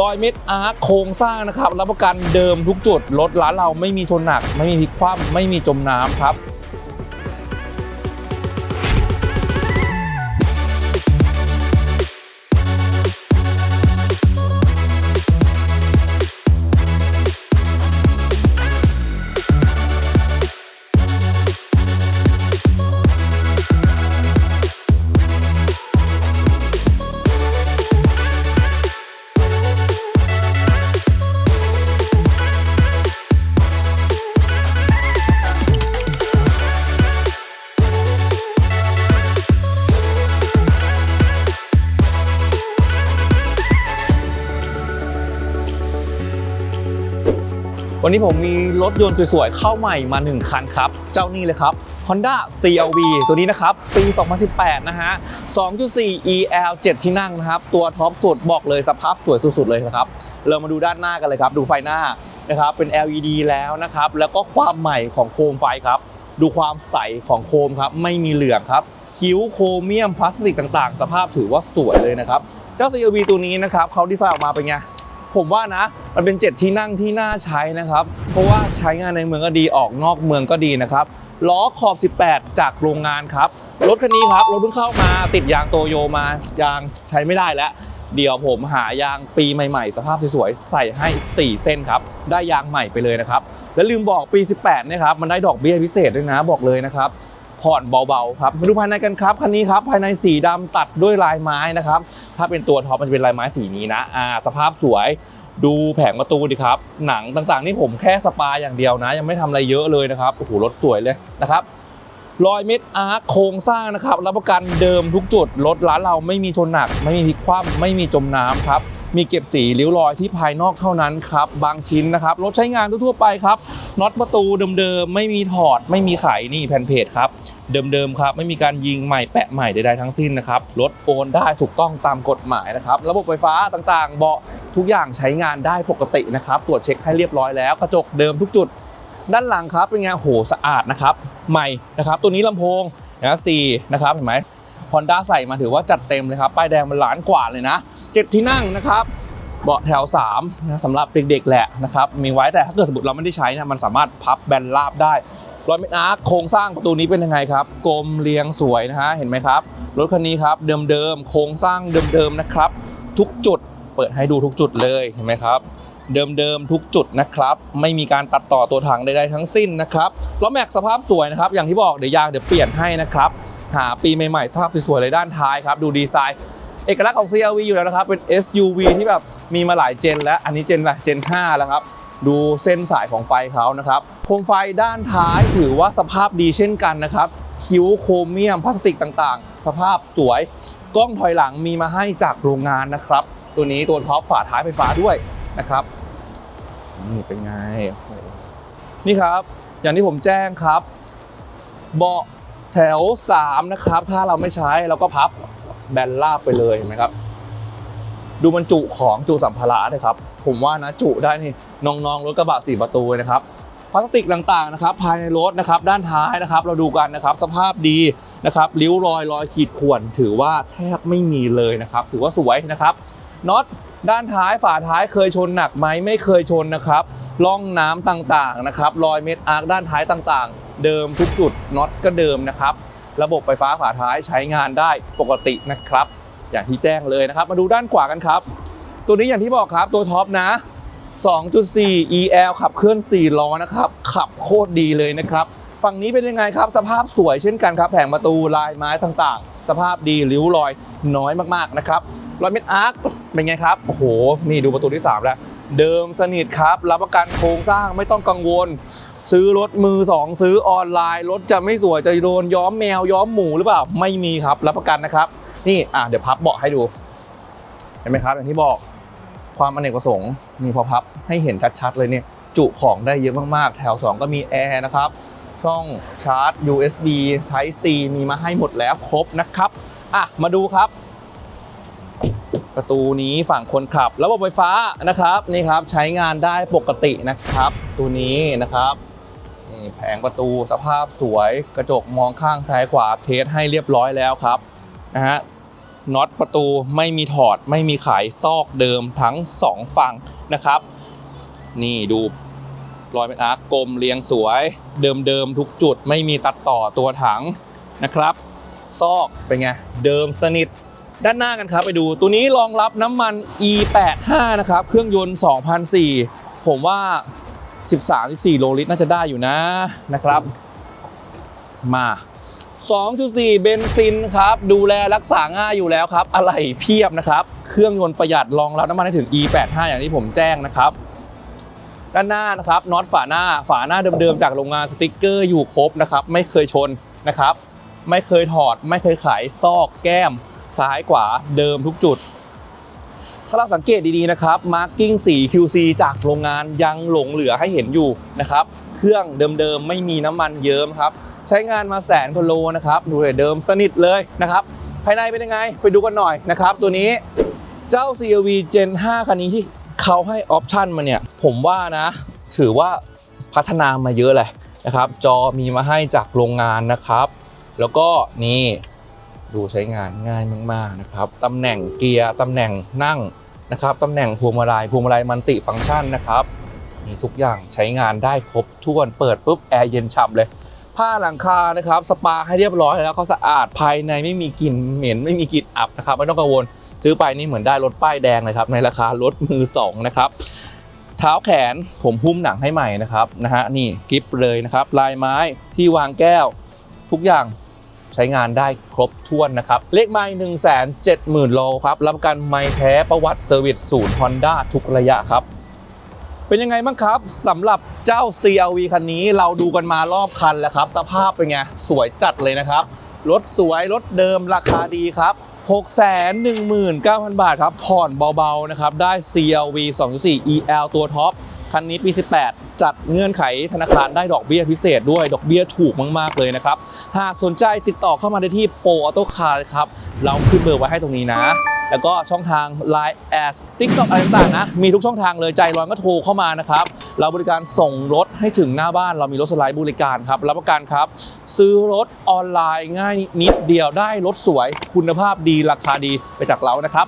รอยเม็ดอาร์คโครงสร้างนะครับรับประกันเดิมทุกจุดรถร้านเราไม่มีชนหนัก ไม่มีพลิกคว่ำไม่มีจมน้ำครับ วันนี้ผมมีรถยนต์สวยๆ เข้าใหม่มา 1 คันครับ เจ้านี่เลยครับ Honda CRV ตัวนี้นะครับ ปี 2018 นะฮะ 2.4 EL 7 ที่นั่งนะครับ ตัวท็อปสุดบอกเลยสภาพสวยสุดๆ เลยนะครับ เรามาดูด้านหน้ากันเลยครับ ดูไฟหน้านะครับ เป็น LED แล้วนะครับ แล้วก็ความใหม่ของโคมไฟครับ ดูความใสของโคมครับ ไม่มีเหลืองครับคิ้วโครเมียมพลาสติกต่างๆ สภาพถือว่าสวยเลยนะครับ เจ้า CRV ตัวนี้นะครับเขาดีไซน์ออกมาเป็นไง ผมว่านะ มันเป็น 7 ที่นั่งที่น่าใช้นะครับ เพราะว่าใช้งานในเมืองก็ดีออกนอกเมืองก็ดีนะครับล้อขอบ 18 จากโรงงานครับ รถคันนี้ครับรถเพิ่งเข้ามาติดยางโตโยมายางใช้ไม่ได้แล้ว เดี๋ยวผมหายางปีใหม่ๆ สภาพสวยๆใส่ให้ 4 เส้นครับ ได้ยางใหม่ไปเลยนะครับ แล้วลืมบอกปี 18นี่ยครับมันได้ดอกเบี้ยพิเศษด้วยนะบอกเลยนะครับ ผ่อนเบาๆครับมาดูภายในกันครับคันนี้ครับภายในสีดำตัดด้วยลายไม้นะครับถ้าเป็นตัวท็อปมันจะเป็นลายไม้สีนี้นะอ่าสภาพสวยดูแผงประตูดิครับ หนังต่างๆ นี่ผมแค่สปาอย่างเดียวนะ ยังไม่ทำอะไรเยอะเลยนะครับโอ้โหรถสวยเลยนะครับรอยเม็ดอาร์คโครงสร้างนะครับรับประกันเดิมทุกจุดรถร้านเราไม่มีชนหนัก ไม่มีพลิกคว่ำไม่มีจมน้ำครับมีเก็บสีริ้วรอยที่ภายนอกเท่านั้นครับบางชิ้นนะครับรถใช้งานทั่วไปครับ น็อตประตูเดิมๆไม่มีถอดไม่มีไขนี่แผ่นเพจครับ เดิมๆครับ ไม่มีการยิงใหม่แปะใหม่ใดๆทั้งสิ้นนะครับรถโอนได้ถูกต้องตามกฎหมายนะครับ ระบบไฟฟ้าต่างๆ เบาะทุกอย่างใช้งานได้ปกตินะครับ ตรวจเช็คให้เรียบร้อยแล้ว กระจกเดิมทุกจุด ด้านหลังครับเป็นไงโหสะอาดนะครับ ใหม่นะครับ ตัวนี้ลำโพงนะสี่นะครับเห็นไหมฮอนด้าใส่มาถือว่าจัดเต็มเลยครับป้ายแดงมันล้านกว่าเลยนะเจ็ดที่นั่งนะครับ เบาะแถว3นะสำหรับเด็กๆแหละนะครับมีไว้แต่ถ้าเกิดสมมติเราไม่ได้ใช้นะมันสามารถพับแบนราบได้รอยเมตรอาร์คโครงสร้างประตูนี้เป็นยังไงครับกลมเรียงสวยนะฮะเห็นไหมครับรถคันนี้ครับเดิมๆโครงสร้างเดิมๆนะครับ ทุกจุดเปิดให้ดูทุกจุดเลยเห็นไหมครับ เดิมๆทุกจุดนะครับ ไม่มีการตัดต่อตัวถังใดๆทั้งสิ้นนะครับล้อแม็กสภาพสวยนะครับ อย่างที่บอกเดี๋ยวยางเดี๋ยวเปลี่ยนให้นะครับ หาปีใหม่ๆสภาพสวยๆเลยด้านท้ายครับ ดูดีไซน์ เอกลักษณ์ของ CRV อยู่แล้วนะครับ เป็น SUV ที่แบบ มีมาหลายเจนแล้วอันนี้เจนอะไรเจน5แล้วครับดูเส้นสายของไฟเขานะครับโคมไฟด้านท้ายถือว่าสภาพดีเช่นกันนะครับ คิ้วโครเมียมพลาสติกต่างๆ สภาพสวย กล้องถอยหลังมีมาให้จากโรงงานนะครับ ตัวนี้ตัวท็อปฝาท้ายไฟฟ้าด้วยนะครับนี่เป็นไง นี่ครับ อย่างที่ผมแจ้งครับ เบาะแถว 3 นะครับ ถ้าเราไม่ใช้เราก็พับแบนราบไปเลยเห็นไหมครับ ดูมันจุของจุสัมภาระเลยครับ ผมว่านะจุได้นี่น้องๆรถกระบะสี่ประตูนะครับพลาสติกต่างๆนะครับภายในรถนะครับด้านท้ายนะครับ เราดูกันนะครับสภาพดีนะครับริ้วรอยรอยขีดข่วนถือว่าแทบไม่มีเลยนะครับ ถือว่าสวยนะครับน็อตด้านท้ายฝาท้ายเคยชนหนักไหมไม่เคยชนนะครับร่องน้ำต่างๆนะครับรอยเม็ดอาร์คด้านท้ายต่างๆ เดิมทุกจุดน็อตก็เดิมนะครับ ระบบไฟฟ้าฝาท้ายใช้งานได้ปกตินะครับ อย่างที่แจ้งเลยนะครับ มาดูด้านขวากันครับ ตัวนี้อย่างที่บอกครับตัวท็อปนะ 2.4 EL ขับเคลื่อน 4 ล้อนะครับ ขับโคตรดีเลยนะครับ ฝั่งนี้เป็นยังไงครับ สภาพสวยเช่นกันครับ แผงประตูลายไม้ต่างๆ สภาพดีริ้วรอยน้อยมากๆนะครับรอยเม็ดอาร์คเป็นไงครับ โอ้โห นี่ดูประตูที่ 3 แล้ว เดิมสนิทครับ รับประกันโครงสร้างไม่ต้องกังวล ซื้อรถมือ 2 ซื้อออนไลน์ รถจะไม่สวยจะโดนย้อมแมวย้อมหมูหรือเปล่า ไม่มีครับ รับประกันนะครับ นี่อะเดี๋ยวพับเบาะให้ดูเห็นไหมครับอย่างที่บอกความอเนกประสงค์มีพอพับให้เห็นชัดๆเลยเนี่ยจุของได้เยอะมากๆ แถว 2 ก็มีแอร์นะครับ ช่องชาร์จ USB Type C มีมาให้หมดแล้วครบนะครับ อะ มาดูครับ ประตูนี้ฝั่งคนขับ ระบบไฟฟ้านะครับนี่ครับใช้งานได้ปกตินะครับ ตัวนี้นะครับนี่แผงประตูสภาพสวยกระจกมองข้างซ้ายขวาเทสให้เรียบร้อยแล้วครับนะฮะ น็อตประตูไม่มีถอดไม่มีขายซอกเดิมทั้ง 2 ฝั่งนะครับ นี่ดูรอยเป็นอาร์กกลมเรียงสวย เดิมๆทุกจุดไม่มีตัดต่อตัวถังนะครับ ซอกเป็นไง เดิมสนิทด้านหน้ากันครับไปดู ตัวนี้รองรับน้ำมัน E85 นะครับ เครื่องยนต์ 2004 ผมว่า 13-14 โลลิตรน่าจะได้อยู่นะนะครับ มา 2.4 เบนซินครับ ดูแลรักษาง่ายอยู่แล้วครับ อะไหล่เพียบนะครับ เครื่องยนต์ประหยัดรองรับน้ำมันได้ถึง E85 อย่างที่ผมแจ้งนะครับ ด้านหน้านะครับน็อตฝาหน้าฝาหน้าเดิมๆ จากโรงงานสติกเกอร์อยู่ครบนะครับ ไม่เคยชนนะครับ ไม่เคยถอด ไม่เคยขายซอกแก้ม ซ้ายขวาเดิมทุกจุด ถ้าเราสังเกตดีๆนะครับมาร์กิ้งสี QC จากโรงงานยังหลงเหลือให้เห็นอยู่นะครับ เครื่องเดิมๆ ไม่มีน้ำมันเยิ้มครับ ใช้งานมาแสนกว่าโลนะครับดูเลยเดิมสนิทเลยนะครับ ภายในเป็นยังไงไปดูกันหน่อยนะครับ ตัวนี้เจ้า CRV Gen 5 คันนี้ที่เขาให้ออปชันมาเนี่ย ผมว่านะ ถือว่าพัฒนามาเยอะเลยนะครับ จอมีมาให้จากโรงงานนะครับ แล้วก็นี่ดูใช้งานง่ายมาก ๆ นะครับ ตำแหน่งเกียร์ ตำแหน่งนั่งนะครับ ตำแหน่งพวงมาลัย พวงมาลัยมันติฟังก์ชันนะครับ มีทุกอย่างใช้งานได้ครบถ้วนเปิดปุ๊บแอร์เย็นฉ่ำเลย ผ้าหลังคานะครับสปาให้เรียบร้อยแล้วเขาสะอาดภายในไม่มีกลิ่นเหม็นไม่มีกลิ่นอับนะครับไม่ต้องกังวลซื้อไปนี่เหมือนได้รถป้ายแดงเลยครับในราคารถมือสองนะครับเท้าแขนผมหุ้มหนังให้ใหม่นะครับนะฮะนี่กิฟเลยนะครับลายไม้ที่วางแก้ว ทุกอย่างใช้งานได้ครบถ้วนนะครับ เลขไม้1 7 0 0 0 0โลครับ รับประกันไม้แท้ประวัติเซอร์วิสศูนย์ Honda ทุกระยะครับ เป็นยังไงบ้างครับสำหรับเจ้า CRV คันนี้เราดูกันมารอบคันแล้วครับ สภาพเป็นไง สวยจัดเลยนะครับ รถสวยรถเดิมราคาดีครับ619,000 บาทครับ ผ่อนเบาๆนะครับ ได้ CRV 2.4 EL ตัวท็อป คันนี้ปี 18 จัดเงื่อนไขธนาคารได้ดอกเบี้ยพิเศษด้วย ดอกเบี้ยถูกมากๆเลยนะครับ หากสนใจติดต่อเข้ามาได้ที่โปรออโต้คาร์ครับ เราขึ้นเบอร์ไว้ให้ตรงนี้นะ แล้วก็ช่องทาง Line แอสติ๊กต็อกอะไรต่างๆนะ มีทุกช่องทางเลยใจร้อนก็โทรเข้ามานะครับ เราบริการส่งรถให้ถึงหน้าบ้านเรามีรถสไลด์บริการครับ รับประกันครับ ซื้อรถออนไลน์ง่ายนิดเดียวได้รถสวยคุณภาพดีราคาดีไปจากเรานะครับ